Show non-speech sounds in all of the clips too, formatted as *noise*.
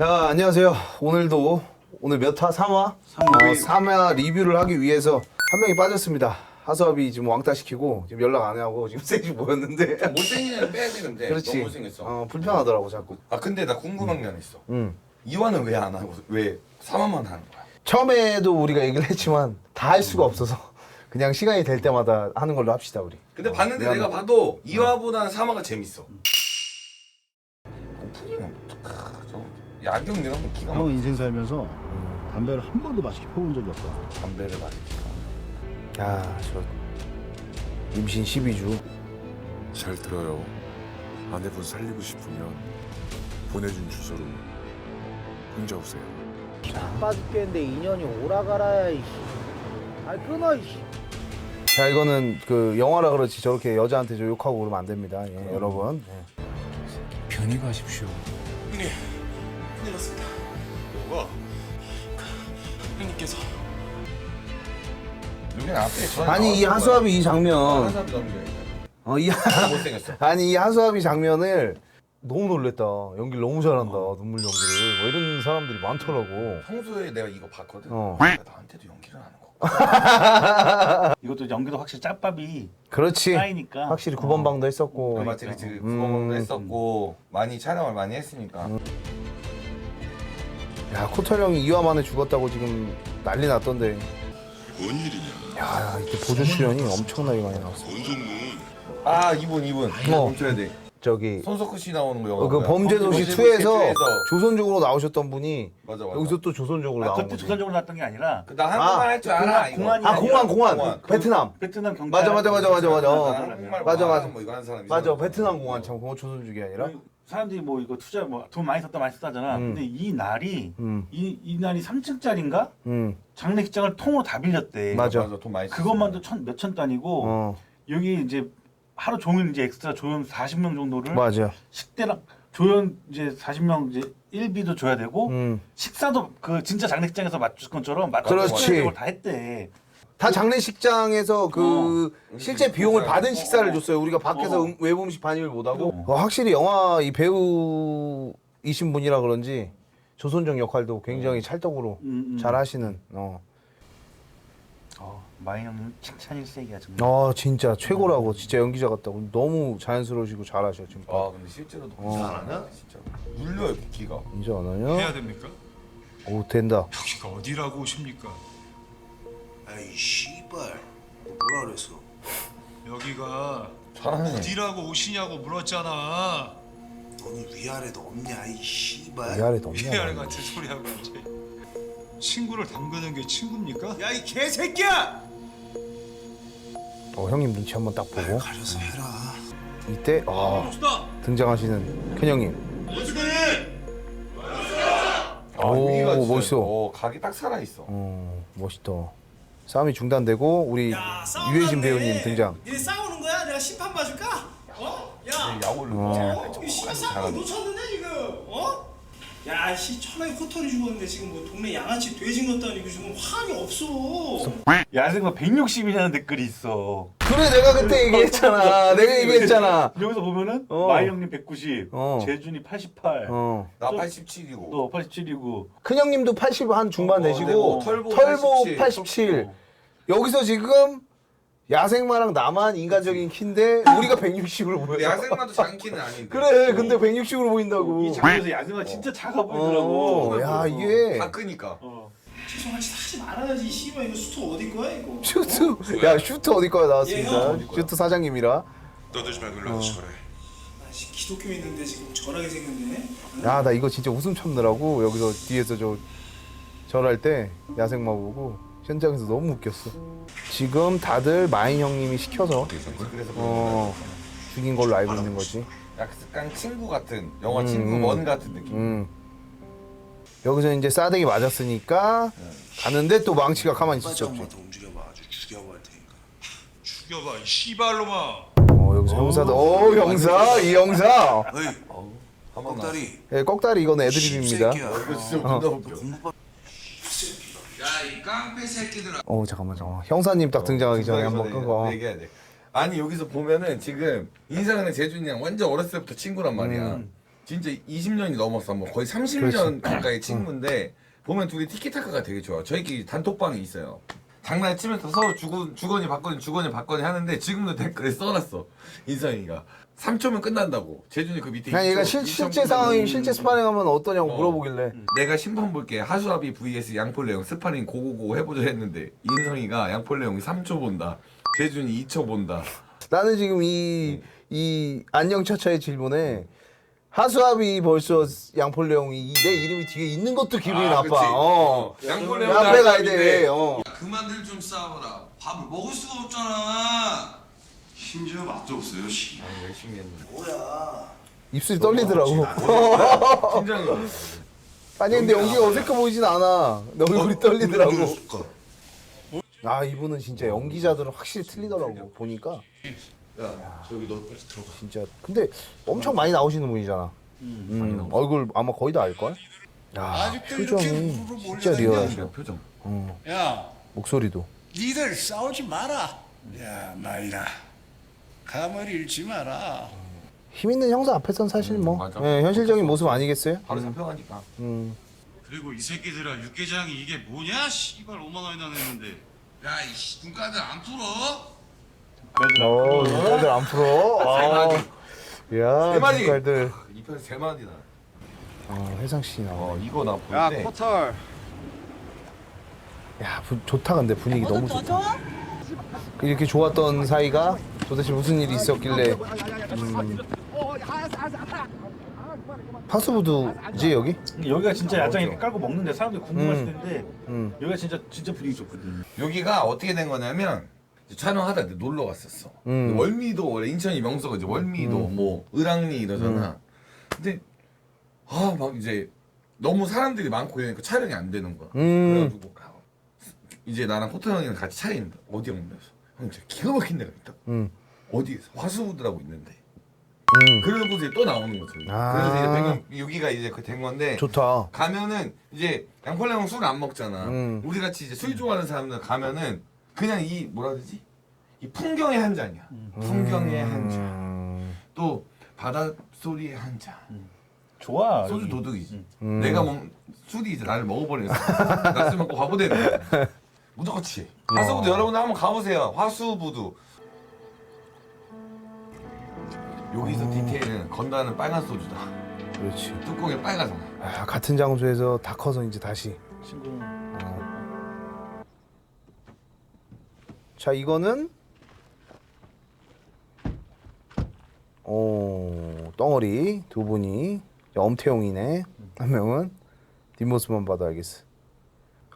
자, 안녕하세요. 오늘도 오늘 몇 화? 3화? 3화. 어, 3화 리뷰를 하기 위해서 한 명이 빠졌습니다. 하수업이 지금 왕따 시키고 지금 연락 안 하고 지금 *laughs* 셋이 모였는데 못생긴 애는 빼야 되는데 그렇지. 너무 못생겼어. 어, 불편하더라고 자꾸. 아 근데 나 궁금한 게 하나 있어. 음. 이화는 왜 안 하고 왜 3화만 하는 거야? 처음에도 우리가 얘기를 했지만 다 할 수가 없어서 *laughs* 그냥 시간이 될 때마다 하는 걸로 합시다 우리. 근데 봤는데 미안해. 내가 봐도 2화보다는 3화가 재밌어. 오프닝은 아, 저 야경 이런 거 기가 형 막 인생 살면서 담배를 한 번도 맛있게 펴본 적이 없다. 담배를 많이 피워. 야, 저 임신 12주. 잘 들어요. 아내분 살리고 싶으면 보내준 주소로 혼자 오세요. 아빠 죽겠는데 인연이 오라가라야 이씨 아이 끊어 이씨 자, 이거는 그 영화라 그렇지 저렇게 여자한테 저 욕하고 그러면 안 됩니다. 예, 여러분. 예. 편히 가십시오. 여기는 앞에 전에 *laughs* 아니 이 나왔던 하수합이 이. 장면 하수합이 너무 좋아해. 어, 이 못생겼어. 아니 이 하수합이 장면을 너무 놀랬다 연기를 너무 잘한다 눈물 연기를 뭐 이런 사람들이 많더라고 평소에 내가 이거 봤거든. 어. 내가 나한테도 연기를 하는 거. *laughs* 이것도 연기도 확실히 짬밥이 그렇지 쌓이니까 확실히 어. 9번 방도 했었고 어, 맞지 그치 음. 구멍도 했었고 많이 촬영을 많이 했으니까. 야 코털 형이 2화 만에 죽었다고 지금 난리 났던데 뭔 일이냐? 야 이때 보조 출연이 엄청나게 많이 나왔어 아 이분 이분 이거 어. 멈춰야 돼. 저기 손석구 씨 나오는 거 영화. 어, 그 뭐야? 범죄도시 범죄도시 2에서 2에서. 조선족으로 나오셨던 분이 맞아 맞아. 여기서 또 조선족으로 아, 나온 그때 거지 조선적으로 났던 게 아니라 그 나 한국말 할 줄 알아. 이거. 공안이 아 공안 공안 공안. 베트남 베트남 경찰 맞아 맞아 맞아 맞아 맞아 나 어. 한국말 맞아, 뭐 맞아. 뭐 이거 하는 사람이 맞아 베트남 공안 참 그거 조선족이 아니라 그 사람들이 뭐 이거 투자 뭐 돈 많이 썼다 많이 썼다잖아 음. 근데 이 날이 음, 이, 이 날이 3층짜리인가 음, 장례식장을 통으로 다 빌렸대 맞아. 맞아 돈 많이. 그것만도 천, 몇 천 단위고 어, 여기 이제 하루 종일 이제 엑스트라 조연 40명 정도를 맞아. 식대랑 조연 이제 40명 이제 일비도 줘야 되고 음. 식사도 그 진짜 장례식장에서 맞출 것처럼 맞춰 그렇지. 다 했대. 다 장례식장에서 그 실제 비용을 받은 식사를 줬어요. 우리가 밖에서 어. 음, 외부 음식 반입을 못 하고. 어, 확실히 영화 이 배우이신 분이라 그런지 조선족 역할도 굉장히 찰떡으로 음, 음. 잘 하시는. 어. 어, 마이 형님 칭찬일색이야 정말. 어 진짜 최고라고 진짜 연기자 같다고 너무 자연스러우시고 잘하셔 지금. 아 근데 실제로도 어. 잘하냐? 진짜 물려요 기가. 인정 안 하냐? 해야 됩니까? 오 된다. 여기가 어디라고 오십니까? 아이 씨발 너 뭐라 그랬어? 여기가 잘하네. 어디라고 오시냐고 물었잖아. 너는 위아래도 없냐 이 씨발 위아래도 위아래 없냐? 같은 소리 하고 이제 친구를 담그는 게 친구입니까? 야 이 개새끼야 어 형님 눈치 한번 딱 보고 가려서 해라 이때 아 등장하시는 큰 형님. 아, 오, 진짜, 멋있어. 어, 각이 딱 살아 있어. 어 멋있다. 싸움이 중단되고 우리 유해진 배우님 등장. 니네 싸우는 거야? 내가 심판 봐줄까? 어? 야, 야구를 어. 이거 씨가 똑같이 싸운 거 잘하네. 놓쳤는데 지금? 어? 야, 씨 천하에 코털이 죽었는데 지금 뭐 동네 양아치 돼지 것도 아니고 지금 화이 없어. 야생마 160이라는 댓글이 있어. 그래 내가 그때 얘기했잖아. *laughs* 내가 얘기했잖아. 여기서 보면은 어. 마이 형님 190, 어. 재준이 88, 어. 나 좀- 87이고. 너 87이고. 큰 형님도 80 한 중반 어, 되시고 네, 뭐 털보 털보 87. 87. 여기서 지금 야생마랑 나만 인간적인 키인데 우리가 160으로 보여. 야생마도 장기는 아닌데. 그래 근데 160으로 보인다고. 이 장면에서 야생마 진짜 작아 보이더라고. 어, 야 이게 다 크니까. 어. 죄송한 짓 하지 말아야지. 이 씨발 이거 수트 어디 거야 이거? 슈트 야 슈트 어디 거야 예, 나왔습니다. 형. 슈트 사장님이라. 떠들지 말고 일로 와서 저래. 아, 씨 기독교 있는데 지금 절하게 생겼네. 야나 이거 진짜 웃음 참느라고 여기서 뒤에서 저 절할 때 야생마 보고 현장에서 너무 웃겼어. 지금 다들 마인 형님이 시켜서 그래서 어 죽인 걸로 알고 있는 거지. 약간 친구 같은 영화 음, 친구 음. 원 같은 느낌. 음. 여기서 이제 싸대기 맞았으니까 가는데 또 망치가 가만히 있을 수 없지. 빠져 더 움직여봐 아주 죽여버릴 테니까 죽여봐 이 씨발로마. 어 여기서 형사도 어 형사 이 형사. 어이 한번 나. 꺽다리 예, 꺽다리 이건 애드립입니다. 씹새끼야. 이거 진짜 어. 존나 웃겨. 공부밥 어 잠깐만 잠깐만 형사님 딱 등장하기 전에 한번 끄고. 돼, 얘기해야 돼. 아니 여기서 보면은 지금 인상은 재준이랑 완전 어렸을 때부터 친구란 말이야. 음. 진짜 20년이 넘었어. 뭐 거의 30년 가까이 친구인데 보면 둘이 티키타카가 되게 좋아. 저희끼리 단톡방이 있어요. 장난 치면서 서로 주건 주거니 받거니 주거니 받거니 하는데 지금도 댓글에 써놨어. 인성이가 3초면 끝난다고. 재준이 그 밑에 그냥 얘가 2초, 실, 2초 실제. 상황이 실제 스파링 하면 어떠냐고 어. 물어보길래 내가 심판 볼게 하수아비 vs 양폴레옹 스파링 고고고 해보자 했는데 인성이가 양폴레옹이 3초 본다. 재준이 2초 본다. 나는 지금 이, 이 안녕차차의 질문에 하수아비 벌써 양폴레옹이 내 이름이 뒤에 있는 것도 기분이 아, 나빠. 그치. 어. 양폴레옹 앞에 가야 돼. 어. 그만들 좀 싸워라. 밥을 먹을 수가 없잖아. 심지어 맛도 없어요. 씨. 열심히 했는데. 뭐야? 입술이 떨리더라고. *laughs* 팀장이 아니 근데 연기가 어색해 보이진 않아. 내 얼굴이 떨리더라고. 그러니까. 아 이분은 진짜 연기자들은 확실히 틀리더라고 보니까 야, 저기 너 빨리 들어가. 진짜 근데 엄청 많이 나오시는 분이잖아. 음, 얼굴 아마 거의 다 알걸? 야 표정이 진짜 리얼하셔. 표정. 어, 야, 목소리도. 니들 싸우지 마라. 야, 나이나. 감을 잃지 마라. 힘 있는 형사 앞에선 사실 뭐 음, 맞아. 예, 현실적인 모습 아니겠어요? 바로 잡혀가니까. 음. 그리고 이 새끼들아 육개장이 이게 뭐냐? 씨발 5만 원이나 냈는데. 야, 이씨 눈가들 안 풀어? 어, 눈깔들 안 풀어. 아, 야, 세 마리. 눈깔들. 이 편에 세 마디나. 어, 회상 씨 나와. 어 이거 나볼 때. 코털 야, 부, 좋다 근데 분위기 너무 좋다. 이렇게 좋았던 사이가 도대체 무슨 일이 있었길래? 음. 파수부두지 여기? 여기가 진짜 야장 이렇게 깔고 먹는데 사람들이 궁금했을 음. 텐데 음. 여기가 진짜 진짜 분위기 좋거든. 여기가 어떻게 된 거냐면 촬영하다 이제 놀러 갔었어. 음. 월미도 원래 인천이 명소가 이제 월미도 뭐 을왕리 이러잖아. 근데 아 막 이제 너무 사람들이 많고 이러니까 촬영이 안 되는 거야. 음. 그래가지고 아, 이제 나랑 코타 형이랑 같이 차에 있는데 어디 없냐서 형 진짜 기가 막힌 데가 있다. 음. 어디에서 화수부드라고 있는데. 음. 그러고 이제 또 나오는 거죠. 아. 그래서 이제 배경 여기가 이제 그 된 건데 좋다. 가면은 이제 양팔레 형 술안 먹잖아. 음. 우리 같이 이제 술 좋아하는 사람들 가면은 그냥 이 뭐라 그러지? 이 풍경의 한 잔이야. 풍경의 한 잔. 음. 또 바다 소리의 한 잔. 좋아. 소주 여기. 도둑이지. 음. 내가 먹 술이 이제 나를 먹어버리는 *laughs* 나술 먹고 바보 되는 거야. 무조건 취해. 화수부두 여러분들 한번 가보세요. 화수부두. 여기서 디테일은 건다는 빨간 소주다. 그렇지. 뚜껑이 빨갛잖아. 아, 같은 장소에서 다 커서 이제 다시. 친구. 자, 이거는 어, 덩어리 두 분이 엄태용이네. 한 명은 뒷모습만 봐도 알겠어.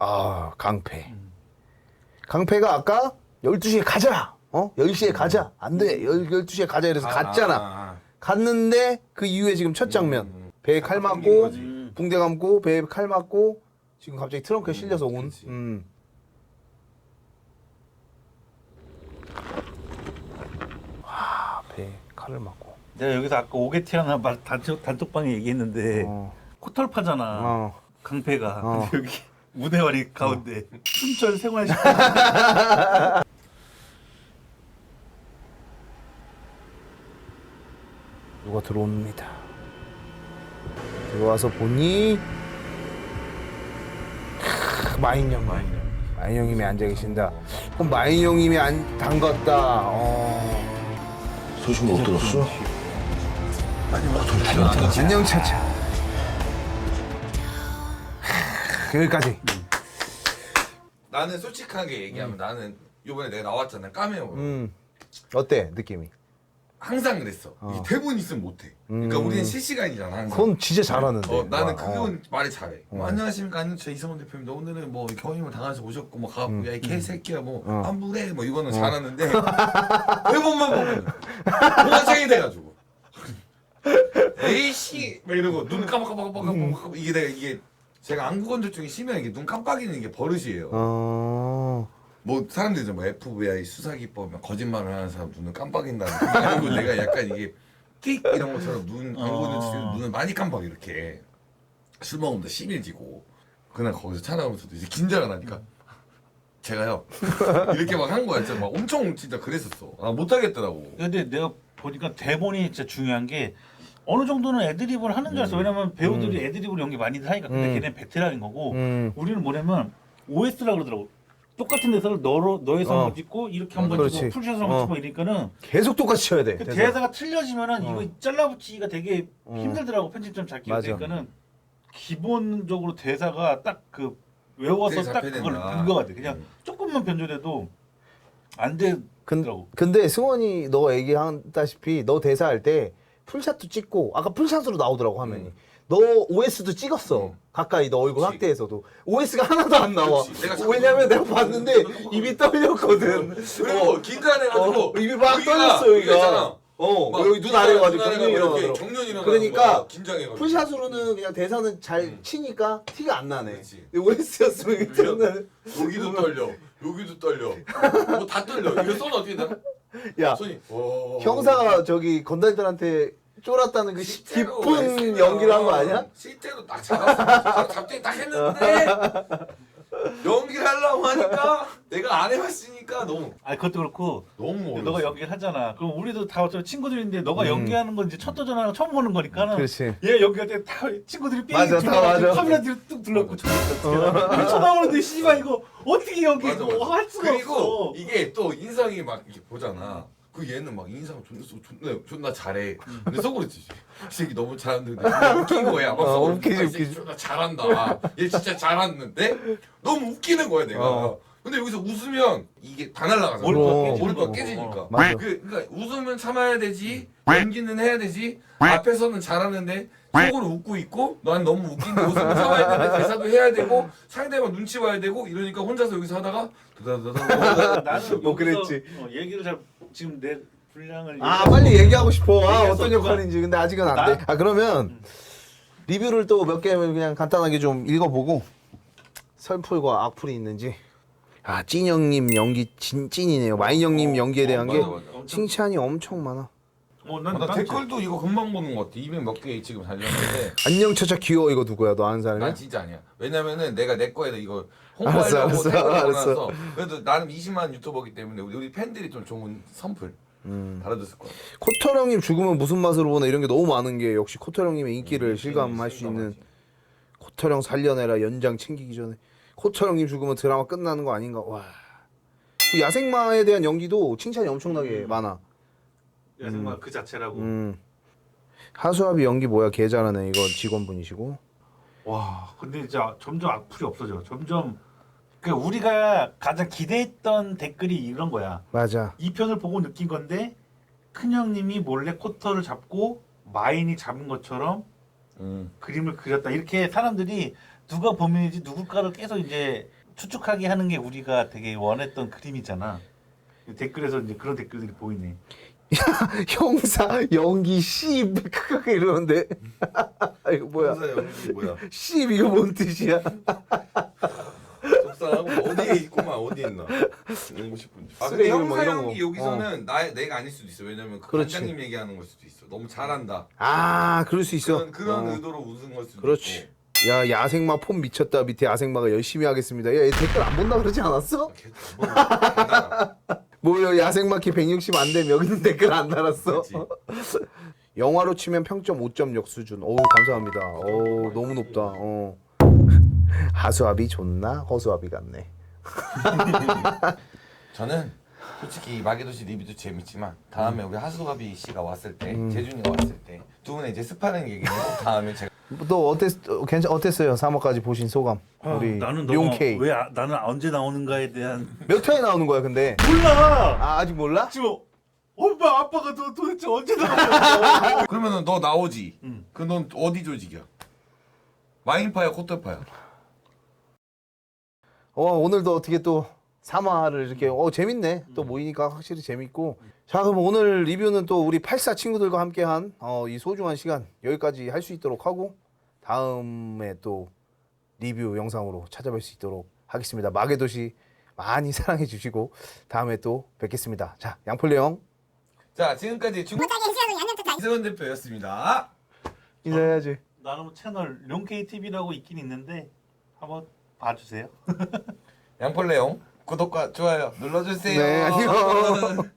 아, 강패. 강패가 아까 12시에 가자. 어? 10시에 가자. 안 돼. 10, 12시에 가자 이래서 갔잖아. 아, 갔는데 그 이후에 지금 첫 장면. 음. 배에 칼 맞고 거지. 붕대 감고 배에 칼 맞고 지금 갑자기 트렁크에 실려서 온. 그치. 음. 와, 배에 칼을 맞고. 내가 여기서 아까 오게티랑 말 단톡 단톡방에 얘기했는데 어. 코털파잖아. 어. 강패가 어. 근데 여기 무대와리 가운데 *laughs* 춘천 생활식 *laughs* 누가 들어옵니다. 들어와서 보니 크, 마인 형. 마인 형님이 앉아 계신다. 그럼 마인 형님이 안 담갔다. 어. 소식 못 들었어? 안녕 차차. 크, 여기까지. 나는 솔직하게 얘기하면 나는 이번에 내가 나왔잖아 까메오 음. 어때 느낌이? 항상 그랬어. 어. 이게 대본 있으면 못해. 그러니까 음. 우리는 실시간이잖아 항상. 그건 진짜 잘하는데. 어, 나는 와, 그건 말이 잘해. 뭐, 어. 안녕하십니까. 안녕하세요 이성훈 대표입니다. 오늘은 뭐 경임을 당해서 오셨고 뭐 가고 야 이 개새끼야 뭐 어. 환불해 뭐 이거는 잘하는데 *laughs* 대본만 보면 동안생이 돼가지고. 에이씨 막 이러고 눈 깜빡깜빡깜빡 깜빡. 이게 내가 이게 제가 안구 건조증이 심해 이게 눈 깜빡이는 게 버릇이에요. 어. 뭐 사람들이 뭐 FBI 수사기법이면 거짓말을 하는 사람 눈을 깜빡인다는 그게 아니고 *laughs* 내가 약간 이게 틱 이런 것처럼 눈 안구건조증 어. 눈을 많이 깜빡 이렇게 술 먹으면 심해지고 그날 거기서 찾아오면서도 이제 긴장을 하니까 제가요 *laughs* 이렇게 막 한 거야 진짜 막 엄청 진짜 그랬었어 아 못하겠더라고 근데 내가 보니까 대본이 진짜 중요한 게 어느 정도는 애드립을 하는 줄 알았어. 왜냐면 배우들이 애드립으로 연기 많이 하니까. 근데 음. 걔는 베테랑인 거고 음. 우리는 뭐냐면 OS라 그러더라고. 똑같은 대사를 너로 너의 손을 어. 찍고 이렇게 한번 그렇지. 찍고 풀샷을 한번 어. 찍고 이러니까는 계속 똑같이 쳐야 돼. 그 대사. 대사가 틀려지면은 어. 이거 잘라붙이기가 되게 어. 힘들더라고 편집점 맞아. 그러니까는 기본적으로 대사가 딱 그 외워서 되게 딱 잡혀야 그걸 된다. 그거 같아. 그냥 음. 조금만 변조돼도 안 근, 되더라고. 근데 승원이 너 얘기한다시피 너 대사할 때 풀샷도 찍고 아까 풀샷으로 나오더라고 화면이. 음. 너 OS도 찍었어. 음. 가까이 너 얼굴 그치. 확대해서도 OS가 하나도 안 나와. 그치. 내가 자꾸 왜냐면 내가 봤는데 입이 떨렸거든. 그리고 긴장해가지고 어, 입이 막 떨렸어 여기가 여기가. 있잖아. 어막 여기 눈 아래가 가지고 눈 아래가 경련이 이렇게 일어나더라고. 경련이 일어나는 그러니까. 긴장해가지고 풀샷으로는 그냥 대사는 잘 음. 치니까 티가 안 나네. 그치. 근데 OS였으면 일단은 여기도 떨려 여기도 떨려 뭐 다 떨려 이거 손 어떻게 되나 야 손이 오. 형사가 저기 건달들한테 쫄았다는 그 시- 실제로 깊은 했으면 연기를 한 거 아니야? 실제로 딱 잡았어 잡더니 딱 했는데 *laughs* 연기를 하려고 하니까 내가 안 해봤으니까 너무 아 그것도 그렇고 너무 어려워 너가 연기를 하잖아. 그럼 우리도 다 어차피 친구들인데 너가 음. 연기하는 건 이제 첫 도전하는 처음 보는 거니까는 그렇지. 얘 연기할 때 다 친구들이 삥 맞아, 다 둘러가지고 맞아. 카메라 뒤로 뚝 둘러고 저렇게 쳐다보는데 씨발 이거 어떻게 연기 맞아, 이거 맞아. 할 수가 그리고 없어. 이게 또 인상이 막 이렇게 보잖아. 그 얘는 막 인상 존나 쏘- 존나 존나 잘해. 근데 속으로 지. 이 새끼 너무 잘하는데 *laughs* 웃긴 거야. 막 어, 속으로 웃기지, 아, 이 새끼 웃기지. 존나 잘한다. 얘 진짜 잘하는데 너무 웃기는 거야 내가. 어. 근데 여기서 웃으면 이게 다 날라가잖아. 몰입도가 어, 깨지는 몰입도가 거고. 깨지니까. 어. 맞아. 그, 그러니까 웃으면 참아야 되지. 연기는 해야 되지. 앞에서는 잘하는데 속으로 웃고 있고 난 너무 웃긴데 웃으면 참아야 되는데 대사도 해야 되고 상대방 눈치 봐야 되고 이러니까 혼자서 여기서 하다가 드다다다 나는 뭐 여기서 그랬지. 어, 얘기를 잘 지금 내 분량을 아 빨리 얘기하고 싶어. 아 어떤. 역할인지 근데 아직은 안 나- 돼. 아 그러면 리뷰를 또 몇 개 그냥 간단하게 좀 읽어보고 설풀과 악플이 있는지. 아 찐형님 연기 진 찐이네요. 마인 형님 연기에 대한 게 맞아, 맞아. 칭찬이 엄청 많아. 어, 난, 아, 나난 댓글도 이거 금방 보는 것 같아. 200 몇 개 지금 달렸는데 *laughs* 안녕 차차 귀여워 이거 누구야? 너 아는 사람이야? 난 진짜 아니야. 왜냐면은 내가 내 거에다 이거 알았어, 홍보하려고 알았어, 댓글 알았어. 보내서 그래도 나는 20만 유튜버기 때문에 우리, 우리 팬들이 좀 좋은 선풀 음. 달아줬을 거야. 코털 형님 죽으면 무슨 맛으로 보나 이런 게 너무 많은 게 역시 코털 형님의 인기를 음, 실감할 수 있는 형 살려내라 연장 챙기기 전에 코털 형님 죽으면 드라마 끝나는 거 아닌가 와. 그 야생마에 대한 연기도 칭찬이 엄청나게 많아. 야생마 그 자체라고. 음. 하수아비 연기 뭐야 개 잘하네 이거 직원분이시고. 와, 근데 진짜 점점 악플이 없어져. 점점 그 우리가 가장 기대했던 댓글이 이런 거야. 맞아. 이 편을 보고 느낀 건데 큰 형님이 몰래 코터를 잡고 마인이 잡은 것처럼 음. 그림을 그렸다. 이렇게 사람들이 누가 범인인지 누굴까를 계속 이제 추측하게 하는 게 우리가 되게 원했던 그림이잖아. 댓글에서 이제 그런 댓글들이 보이네. *laughs* 형사 연기 씨 크게 이러는데. *laughs* 이거 뭐야? 형사 연기 뭐야? 씨 이거 뭔 뜻이야? 속상하고 어디에 있구만 어디 있나 알고 싶은데. 아 근데 쓰레기 뭐 형사 이런 연기 거. 여기서는 나 내가 아닐 수도 있어. 왜냐면 그 그렇지. 관장님 얘기하는 걸 수도 있어. 너무 잘한다. 아 그럴 수 있어. 그런 그런 어. 의도로 웃은 걸 수도 그렇지. 있고. 야 야생마 폼 미쳤다 밑에 야생마가 열심히 하겠습니다. 야얘 댓글 안 본다 그러지 않았어? 걔도 안 보는 뭐 야생마 키 160 안 되면 여기는 *laughs* 댓글 안 달았어. 영화로 치면 평점 5.6 수준. 오 감사합니다. 오 너무 높다. 어. 하수아비 좋나 허수아비 같네. *laughs* 저는 솔직히 마계도시 리뷰도 재밌지만 다음에 우리 하수가비 씨가 왔을 때 음. 재준이가 왔을 때 두 분의 이제 스파링 얘기는 다음에 제가 또 어땠 어, 괜찮 어땠어요? 3화까지 보신 소감. 우리 아, 나는 너무 용케이 왜 아, 나는 언제 나오는가에 대한 *laughs* 몇 회에 나오는 거야 근데? 몰라. 아 아직 몰라? 지금 엄마 아빠가 도, 도대체 언제 나오냐고. *laughs* 그러면은 너 나오지. 응. 그넌 어디 조직이야? 마인파야 코털파야? 어 오늘도 어떻게 또 3화를 이렇게 어 재밌네 또 모이니까 확실히 재밌고 자 그럼 오늘 리뷰는 또 우리 84 친구들과 함께한 어, 이 소중한 시간 여기까지 할 수 있도록 하고 다음에 또 리뷰 영상으로 찾아뵐 수 있도록 하겠습니다. 마계 도시 많이 *laughs* 사랑해 주시고 다음에 또 뵙겠습니다. 자 양폴레 자 지금까지 중국 이승원 대표였습니다. 인사해야지. 나는 채널 룡케이 TV라고 있긴 있는데 한번 봐주세요. *laughs* 양폴레용 구독과 좋아요 눌러주세요. 네 안녕 *laughs*